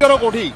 કરો કોઠી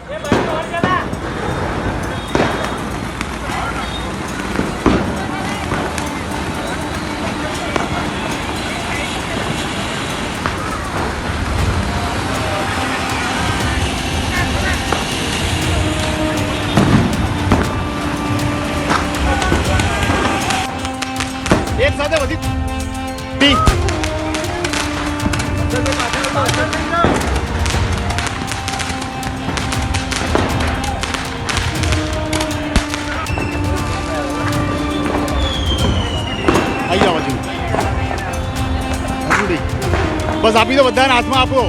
બસ આપી દો બધાને હાથમાં આપો.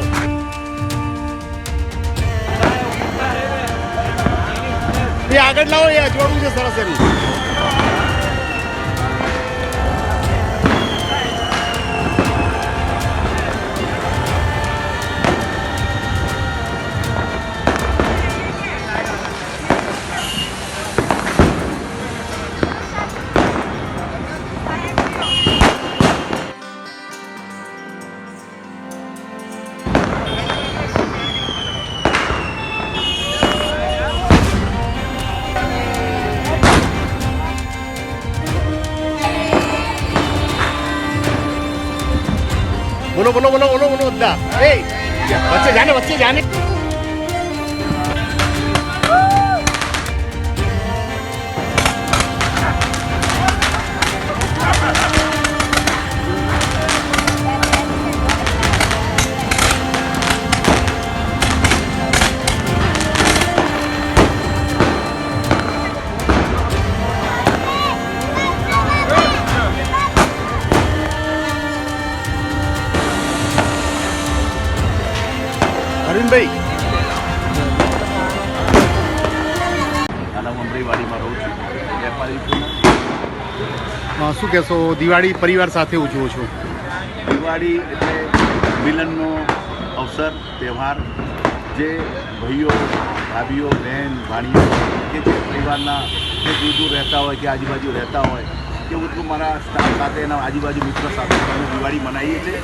એ આગળ લાવો એ અજવાળું છે સરસ એનું. बोलो बोलो बोलो बोलो बोलो अद्दा ए बच्चे जाने बच्चे जाने અરવિંદભાઈ. નાના મમરીવાડીમાં રહું છું. વેપારી છું શું કહેશો? દિવાળી પરિવાર સાથે ઉજવો છો. દિવાળી એટલે મિલનનો અવસર તહેવાર જે ભાઈઓ ભાભીઓ બહેન ભાણીઓ કે જે પરિવારના જે દૂર દૂર રહેતા હોય કે આજુબાજુ રહેતા હોય કે હું તો મારા સ્ટાફ સાથે એના આજુબાજુ મિત્ર સાથે દિવાળી મનાવીએ છીએ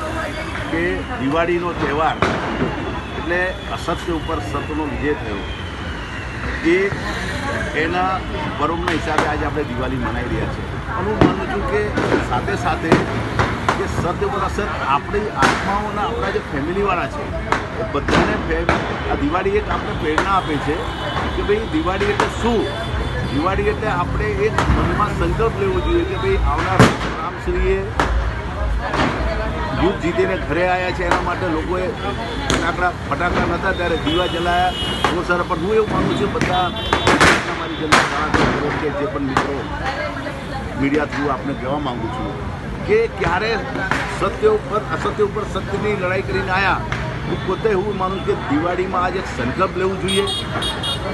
કે દિવાળીનો તહેવાર એટલે અસત્ય ઉપર સત્યનો વિજય થયો. એ એના પર્વના હિસાબે આજે આપણે દિવાળી મનાવી રહ્યા છીએ. અને હું માનું છું કે સાથે સાથે કે સત્ય પર અસર આપણી આત્માઓના આપણા જે ફેમિલીવાળા છે, એ બધાને આ દિવાળી એક આપણે પ્રેરણા આપે છે કે ભાઈ દિવાળી એટલે શું? દિવાળી એટલે આપણે એક મનમાં સંકલ્પ લેવો જોઈએ કે ભાઈ આવનાર રામશ્રીએ યુદ્ધ જીતીને ઘરે આવ્યા છે, એના માટે લોકોએ ફટાકડા ફટાકડા નહોતા, ત્યારે દીવા જલાયા. બહુ સારા પણ હું એવું માનું છું, બધા મારી જનતા જે પણ મિત્રો મીડિયા થ્રુ આપને કહેવા માગું છું કે ક્યારે સત્ય ઉપર અસત્ય ઉપર સત્યની લડાઈ કરીને આવ્યા હું પોતે એવું માનું કે દિવાળીમાં આજે સંકલ્પ લેવું જોઈએ.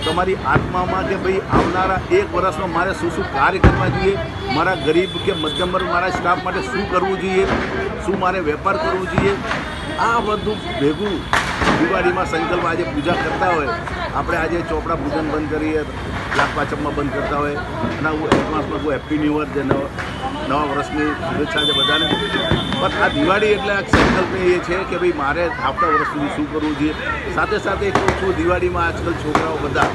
તમારી આત્મામાં કે ભાઈ આવનારા એક વર્ષમાં મારે શું શું કાર્ય કરવા જોઈએ, મારા ગરીબ કે મધ્યમ વર્ગ મારા સ્ટાફ માટે શું કરવું જોઈએ, શું મારે વેપાર કરવો જોઈએ. આ બધું ભેગું દિવાળીમાં સંકલ્પ આજે પૂજા કરતા હોય. આપણે આજે ચોપડા પૂજન બંધ કરીએ લાખ પાચમમાં બંધ કરતા હોય. અને હું એડવાન્સમાં હું હેપી ન્યૂ ઇયર જે નવા વર્ષની શુભેચ્છા છે બધાને. પણ આ દિવાળી એટલે આ સંકલ્પ એ છે કે ભાઈ મારે આવતા વર્ષ સુધી શું કરવું જોઈએ. સાથે સાથે કહું છું દિવાળીમાં આજકાલ છોકરાઓ બધા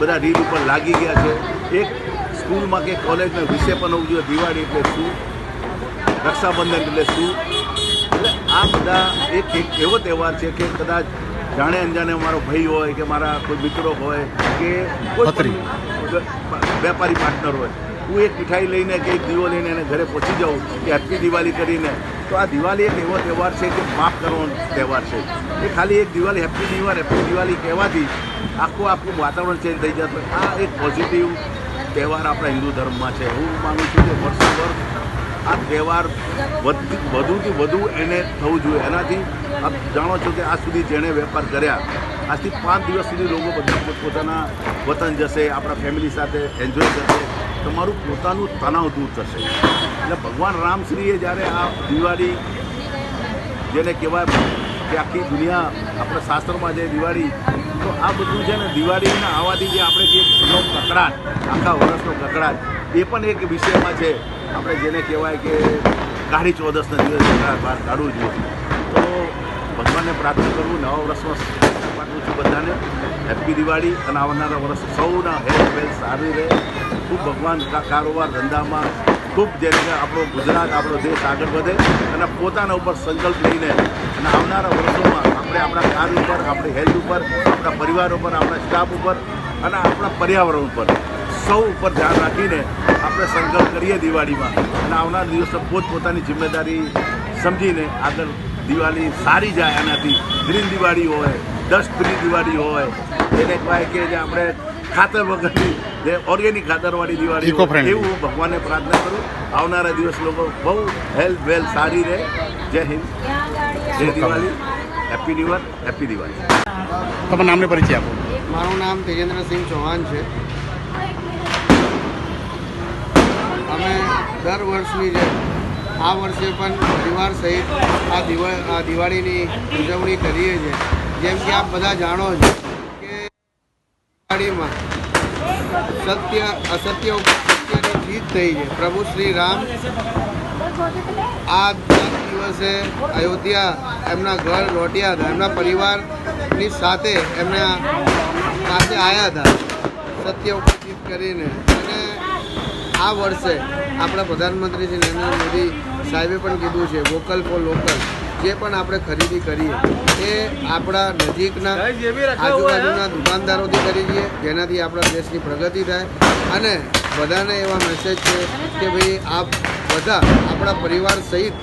બધા રીલ ઉપર લાગી ગયા છે. એક સ્કૂલમાં કે કોલેજના વિષય પણ હોવું જોઈએ દિવાળી એટલે શું? રક્ષાબંધન એટલે શું? એટલે આ બધા એક એક એવો તહેવાર છે કે કદાચ જાણે અંજાણે મારો ભાઈ હોય કે મારા કોઈ મિત્રો હોય કે કોઈ વેપારી પાર્ટનર હોય. હું એક મીઠાઈ લઈને કે એક દીવો લઈને એને ઘરે પહોંચી જાઉં કે હેપી દિવાળી કરીને, તો આ દિવાળી એક એવો તહેવાર છે કે માફ કરવાનો તહેવાર છે. એ ખાલી એક દિવાળી હેપી દિવાર હેપી દિવાળી કહેવાથી આખું આખું વાતાવરણ ચેન્જ થઈ જતું આ એક પોઝિટિવ તહેવાર આપણા હિન્દુ ધર્મમાં છે. હું માનું છું કે વર્ષો વર્ષ આ તહેવાર વધ- વધુથી વધુ એને થવું જોઈએ. એનાથી આપ જાણો છો કે આ સુધી જેણે વેપાર કર્યા, આજથી પાંચ દિવસ સુધી લોકો બધા પોતપોતાના વતન જશે, આપણા ફેમિલી સાથે એન્જોય કરશે. તમારું પોતાનું તણાવ દૂર થશે. એટલે ભગવાન રામશ્રીએ જ્યારે આ દિવાળી જેને કહેવાય કે આખી દુનિયા આપણા શાસ્ત્રોમાં જે દિવાળી, તો આ બધું છે ને દિવાળીના આવવાથી જે આપણે જે નો કકડાટ, આખા વર્ષનો કકડાટ, એ પણ એક વિષયમાં છે. આપણે જેને કહેવાય કે કાઢી ચૌદસના દિવસ બહાર કાઢવું જોઈએ તો ભગવાનને પ્રાર્થના કરવું નવા વર્ષમાં પાઠવું છું બધાને. હેપી દિવાળી અને આવનારા વર્ષ સૌના હેલ્થ વેલ્થ સારી રહે. ખૂબ ભગવાન કારોબાર ધંધામાં ખૂબ જેને આપણો ગુજરાત, આપણો દેશ આગળ વધે અને પોતાના ઉપર સંકલ્પ લઈને અને આવનારા વર્ષોમાં આપણે આપણા કાર ઉપર, આપણી હેલ્થ ઉપર, આપણા પરિવાર ઉપર, આપણા સ્ટાફ ઉપર અને આપણા પર્યાવરણ ઉપર સૌ ઉપર ધ્યાન રાખીને આપણે સંકલ્પ કરીએ દિવાળીમાં. અને આવનાર દિવસો પોતપોતાની જિમ્મેદારી સમજીને આગળ દિવાળી સારી જાય આનાથી. ગ્રીન દિવાળી હોય ડસ્ટ ફ્રી દિવાળી હોય. એને કહેવાય કે જે આપણે ખાતર વગરની જે ઓર્ગેનિક ખાતરવાળી દિવાળી એવું હું ભગવાનને પ્રાર્થના કરું. આવનારા દિવસ લોકો બહુ હેલ્થ વેલ્થ સારી રહે. જય હિન્દ. જય Diwali. Happy new year happy Diwali. તમારા નામને પરિચય આપો. મારું નામ તેજેન્દ્રસિંહ ચૌહાણ છે. અમે દર વર્ષની જેમ આ વર્ષે પણ પરિવાર સહિત આ દિવાળી આ દિવાળીની ઉજવણી કરીએ છીએ. જેમ કે આપ બધા જાણો છો કે દિવાળીમાં સત્ય, અસત્ય ઉપર સત્યની જીત થઈ છે. પ્રભુ શ્રી રામ આ દિવસે અયોધ્યા એમના ઘર લોટ્યા હતા. એમના પરિવારની સાથે એમના પાસે આવ્યા હતા. સત્ય ઉપર જીત કરીને. અને આ વર્ષે આપણા પ્રધાનમંત્રી શ્રી નરેન્દ્ર મોદી સાહેબે પણ કીધું છે વોકલ ફોર લોકલ જે પણ આપણે ખરીદી કરીએ એ આપણા નજીકના આજુબાજુના દુકાનદારોથી કરીએ જેનાથી આપણા દેશની પ્રગતિ થાય. અને બધાને એવા મેસેજ છે કે ભાઈ આપ બધા આપણા પરિવાર સહિત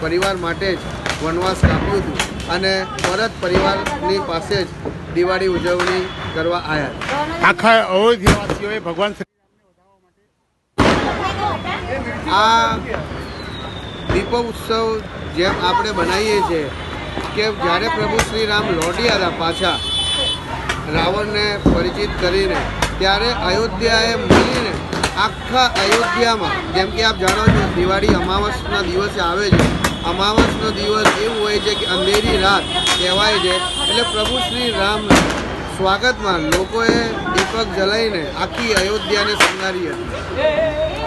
પરિવાર માટે જ વનવાસ કાપ્યું હતું. અને પરત પરિવારની પાસે જ દિવાળી ઉજવણી કરવા આવ્યા આખા અયોધ્યાવાસીઓએ ભગવાન શ્રી આ દીપો ઉત્સવ જેમ આપણે બનાવીએ છીએ કે જ્યારે પ્રભુ શ્રી રામ લોટ્યા હતા પાછા રાવણને પરિચિત કરીને, ત્યારે અયોધ્યાએ મળીને આખા અયોધ્યામાં, જેમ કે આપ જાણો છો, દિવાળી અમાવસના દિવસે આવે છે. અમાવસનો દિવસ એવું હોય છે કે અંધેરી રાત કહેવાય છે. એટલે પ્રભુ શ્રી રામ સ્વાગતમાં લોકોએ દીપક જલાઈને આખી અયોધ્યાને શણગારી હતી.